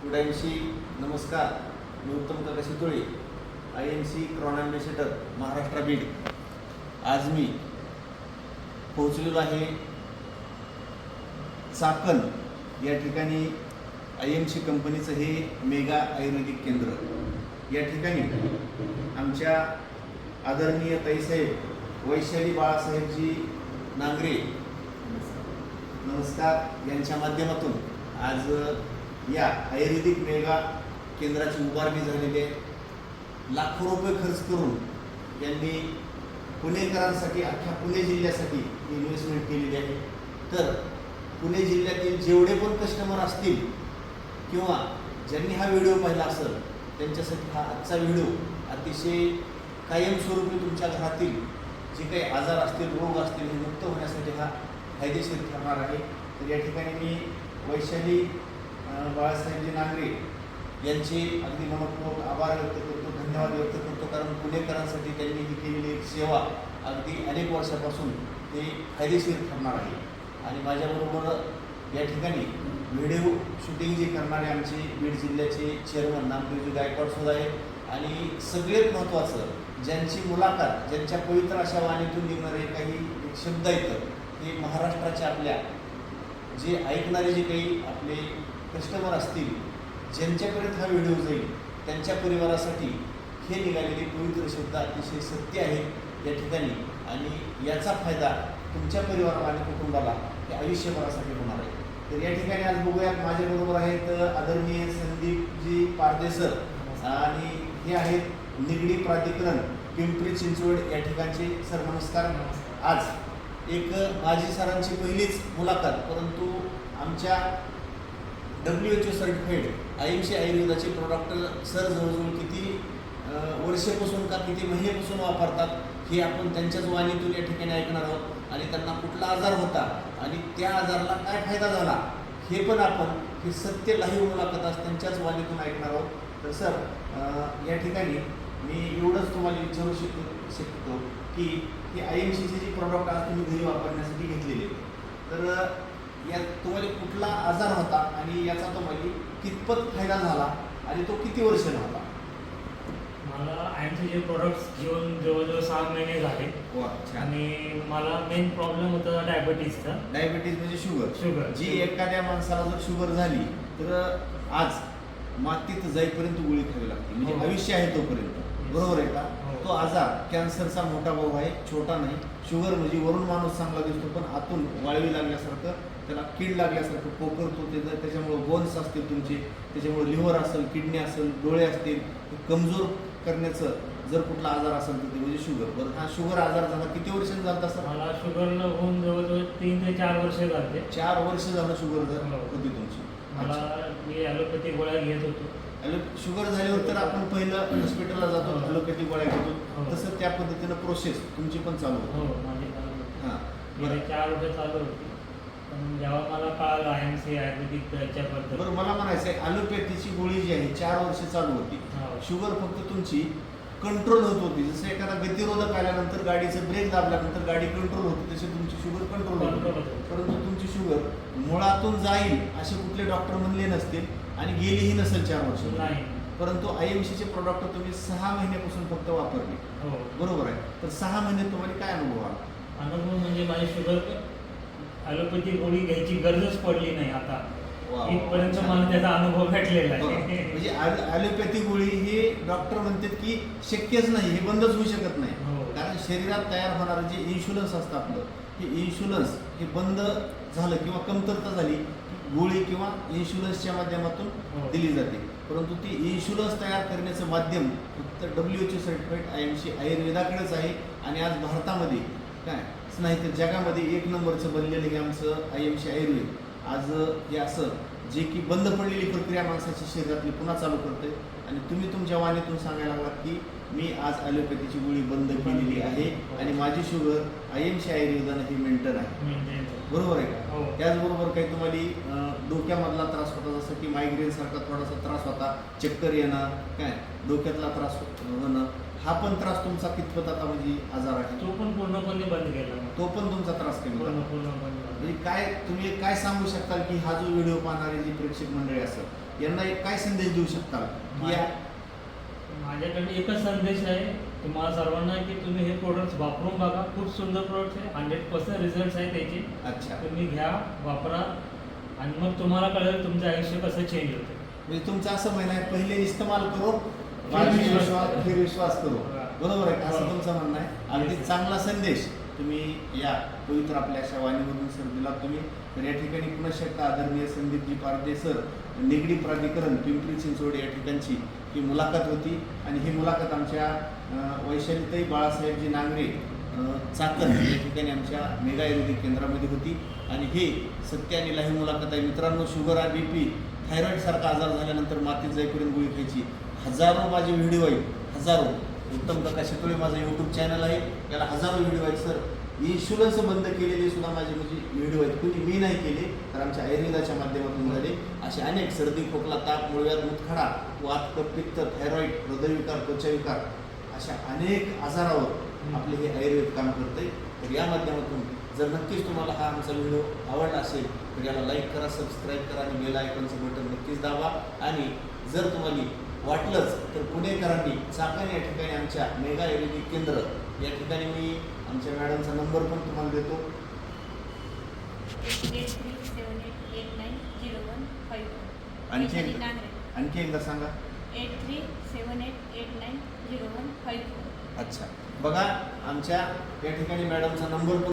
स्टुडंटशी नमस्कार. मी उत्तम काका Shitole I N C crown ambassador Maharashtra Beed. आज मी पोहोचलेलो आहे चाकण. या ठिकाणी आय एम सी कंपनीचं हे मेगा आयुर्वेदिक केंद्र. या ठिकाणी आमच्या आदरणीय ताईसाहेब वैशाली बाळासाहेबजी नांगरे. नमस्कार यांच्या माध्यमातून आज या आयुर्वेदिक मेगा केंद्राची उभारणी झालेली आहे. लाखो रुपये खर्च करून यांनी पुणेकरांसाठी अख्ख्या पुणे जिल्ह्यासाठी इन्व्हेस्टमेंट केलेली आहे. तर पुणे जिल्ह्यातील जेवढे पण कस्टमर असतील किंवा ज्यांनी हा व्हिडिओ पाहिला असेल त्यांच्यासाठी हा आजचा व्हिडिओ अतिशय कायमस्वरूपी तुमच्या घरातील जे काही आजार असतील रोग असतील हे मुक्त होण्यासाठी हा फायदेशीर ठरणार आहे. तर या ठिकाणी मी वैशाली बाळासाहेबजी नांगरे यांचे अगदी मनपूर्वक आभार व्यक्त करतो धन्यवाद व्यक्त करतो. कारण पुणेकरांसाठी त्यांनी ही केलेली एक सेवा अगदी अनेक वर्षापासून ते फायदेशीर ठरणार आहे. आणि माझ्याबरोबर या ठिकाणी व्हिडिओ शूटिंग जे करणारे आमचे बीड जिल्ह्याचे चेअरमन नामदेवजी गायकवाडसुद्धा आहेत. आणि सगळ्यात महत्त्वाचं ज्यांची मुलाखत ज्यांच्या पवित्र अशा वाणीतून निघणारे काही एक शब्द आहेत हे महाराष्ट्राच्या आपल्या जे ऐकणारे जे काही आपले कस्टमर असतील ज्यांच्यापर्यंत हा व्हिडिओ जाईल त्यांच्या परिवारासाठी हे निघालेले पवित्र शब्द अतिशय सत्य आहे या ठिकाणी. आणि याचा फायदा तुमच्या परिवाराला आणि कुटुंबाला हे आयुष्यभरासाठी होणार आहे. तर या ठिकाणी आज बघूयात माझ्याबरोबर आहेत आदरणीय संदीपजी पारदेसर आणि हे आहेत निगडी प्राधिकरण पिंपरी चिंचवड या ठिकाणचे सर नमस्कार आज एक माजी सरांची पहिलीच मुलाखत परंतु आमच्या W H O certified Ayushi आयुर्वेदाचे product sir जवळजवळ किती वर्षेपासून वर्षापासून का किती महिन्यापासून वापरतात हे आपण त्यांच्याच वाणीतून या ठिकाणी ऐकणार आहोत. आणि त्यांना कुठला आजार होता आणि त्या आजाराला काय फायदा झाला हे पण आपण हे सत्य लाईव्ह मुलाखत आज त्यांच्याच वाणीतून ऐकणार आहोत. तर सर या ठिकाणी मी एवढंच तुम्हाला विचारू शकतो शकतो की हे आय एम सीचे जे प्रॉडक्ट आज तुम्ही घरी वापरण्यासाठी घेतलेले. तर यात तुम्हाला कुठला आजार होता आणि याचा तुम्हाला कितपत फायदा झाला आणि तो किती वर्ष होता मला आयमचे जे प्रोडक्ट्स घेऊन जवळजवळ सहा महिने झाले. आणि मला मेन प्रॉब्लेम होता डायबिटीसचा डायबिटीज म्हणजे शुगर शुगर जी एखाद्या माणसाला जर शुगर झाली तर आज मातीत जाईपर्यंत गोळी खावी लागते. म्हणजे हो. आयुष्य आहे तोपर्यंत. बरोबर आहे का? हो. तो आजार कॅन्सरचा मोठा भाऊ आहे छोटा नाही. शुगर म्हणजे वरून माणूस चांगला दिसतो पण आतून वाळवी लागल्यासारखं त्याला कीड लागल्यासारखं पोखरतो त्याचं त्याच्यामुळे बोन्स असतील तुमचे त्याच्यामुळे लिव्हर असेल किडनी असेल डोळे असतील कमजोर करण्याचं जर कुठला आजार असेल तर ते म्हणजे शुगर. बरं हा शुगर आजार झाला किती वर्षांनी झाला सर? मला शुगरला होऊन जवळजवळ तीन ते चार वर्ष झाले. चार वर्ष झालं शुगर हो. होती तुमची. मला मी ॲलोपॅथी गोळ्या घेत होतो. शुगर झाल्यावर तर आपण पहिलं हॉस्पिटलला जातो. ॲलोपॅथी गोळ्या घेतो हो. तसं त्या पद्धतीनं प्रोसेस तुमची पण चालू हो होती. हां चार वर्ष चालू होती पण जेव्हा मला कळालं आय एम सी आयुर्वेदिक याच्याबद्दल बरं मला म्हणायचं आहे ॲलोपॅथीची गोळी जी आहे चार वर्ष चालू होती हो. शुगर फक्त तुमची कंट्रोल होत होती. जसं एखादा गतिरोधक आल्यानंतर गाडीचं ब्रेक दाबल्यानंतर गाडी कंट्रोल होती तशी तुमची शुगर कंट्रोल होती. परंतु तुमची शुगर मुळातून जाईल असे कुठले डॉक्टर म्हणले नसतील आणि गेलीही नसेल चार वर्ष. नाही. परंतु आय एम सीचे प्रोडक्ट तुम्ही सहा महिन्यापासून फक्त वापरले. हो. बरोबर आहे. तर सहा महिने तुम्हाला काय अनुभव आला? अनुभव म्हणजे माझी शुगर ॲलोपॅथी गोळी घ्यायची गरजच पडली नाही आता. इथपर्यंत. मला त्याचा अनुभव भेटलेला आहे म्हणजे ॲल- ॲलोपॅथी गोळी हे डॉक्टर म्हणतात की शक्यच नाही हे बंदच होऊ शकत नाही हो. कारण शरीरात तयार होणारं जे इन्शुलन्स असतं आपलं हे इन्शुलन्स हे बंद झालं किंवा कमतरता झाली गोळी किंवा इन्शुलन्सच्या माध्यमातून हो. दिली जाते परंतु ती इन्शुलन्स तयार करण्याचं माध्यम फक्त W H O certified I M C आयुर्वेदाकडेच आहे आणि आज भारतामध्ये काय नाही तर जगामध्ये एक नंबरचं बनलेलं हे आमचं आय एम सी आयुर्वेद आज हे असं जे की बंद पडलेली प्रक्रिया माणसाच्या शरीरातली पुन्हा चालू करते आणि तुम्ही तुमच्या वाणीतून सांगायला लागलात की मी आज ॲलोपॅथीची गोळी बंद केलेली आहे आणि माझी शुगर आय एम सी आयुर्वेदानं ही मेंटेन आहे. बरोबर आहे का? हो. त्याचबरोबर काही तुम्हाला डोक्यामधला त्रास होता जसं की मायग्रेन सारखा थोडासा त्रास होता चक्कर येणं काय डोक्यातला त्रास होणं हा पण त्रास तुमचा कितपत आता म्हणजे आजार आहे? तो पण पूर्णपणे बंद केला. तो पण तुमचा त्रास झाला. म्हणजे काय तुम्ही काय सांगू शकताल की हा जो व्हिडिओ पाहणारे जी प्रेक्षक मंडळी असतात यांना एक काय संदेश देऊ शकताल? की या माझ्याकडे एकच संदेश आहे. तुम्हाला सर्वांना की तुम्ही हे प्रोडक्ट्स वापरून बघा. खूप सुंदर प्रोडक्ट्स आहे. हंड्रेड पर्सेंट रिझल्ट आहे त्याचे. अच्छा. तुम्ही घ्या वापरा. आणि मग तुम्हाला कळेल तुमचं आयुष्य कसं चेंज होतं. म्हणजे तुमचं असं म्हणणं आहे पहिले इस्तेमाल करो विश्वास फिर विश्वास करो. बरोबर आहे? असं तुमचं म्हणणं आहे. अगदी चांगला संदेश. तुम्ही या पवित्र आपल्या अशा वाणीमधून सर दिला तुम्ही तर या ठिकाणी पुन्हा एकदा आदरणीय संदीपजी पारदे सर निगडी प्राधिकरण पिंपरी चिंचवड या ठिकाणची ही मुलाखत होती. आणि ही मुलाखत आमच्या वैशालीतही वैशालीताई बाळासाहेबजी नांगरे चाकण या ठिकाणी आमच्या मेगा आयुर्वेदिक केंद्रामध्ये होती. आणि हे सत्य आणि लाही मुलाखत आहे. मित्रांनो शुगर आय बी पी थायरॉईडसारखा आजार झाल्यानंतर मातीत जाईपर्यंत गोळी खायची. हजारो माझे व्हिडिओ आहेत. हजारो. उत्तम काका शितोळे माझं यूट्यूब चॅनल आहे. याला हजारो व्हिडिओ आहेत सर इन्शुरन्स बंद केलेले सुद्धा माझे म्हणजे व्हिडिओ आहेत. कुणी मी नाही केले तर आमच्या आयुर्वेदाच्या माध्यमातून झाले. असे अनेक सर्दी खोकला ताप मुळव्याध मुतखडा वात पित्त थायरॉईड हृदयविकार त्वचाविकार अशा अनेक आजारावर आपले हे आयुर्वेद काम करते तर या माध्यमातून जर नक्कीच तुम्हाला हा आमचा व्हिडिओ आवडला असेल तर याला लाईक करा सबस्क्राईब करा आणि बेल आयकॉनचं बटन नक्कीच दाबा. आणि जर तुम्हाला वाटलंच तर पुणेकरांनी चाकण या ठिकाणी आमच्या मेगा आयुर्वेदिक केंद्र या ठिकाणी मी आमच्या मॅडमचा नंबर पण तुम्हाला देतो. आणखी एकदा आणखी एकदा सांगा. Eight three seven eight eight nine zero one five अच्छा. बघा आमच्या या ठिकाणी मॅडमचा नंबर पण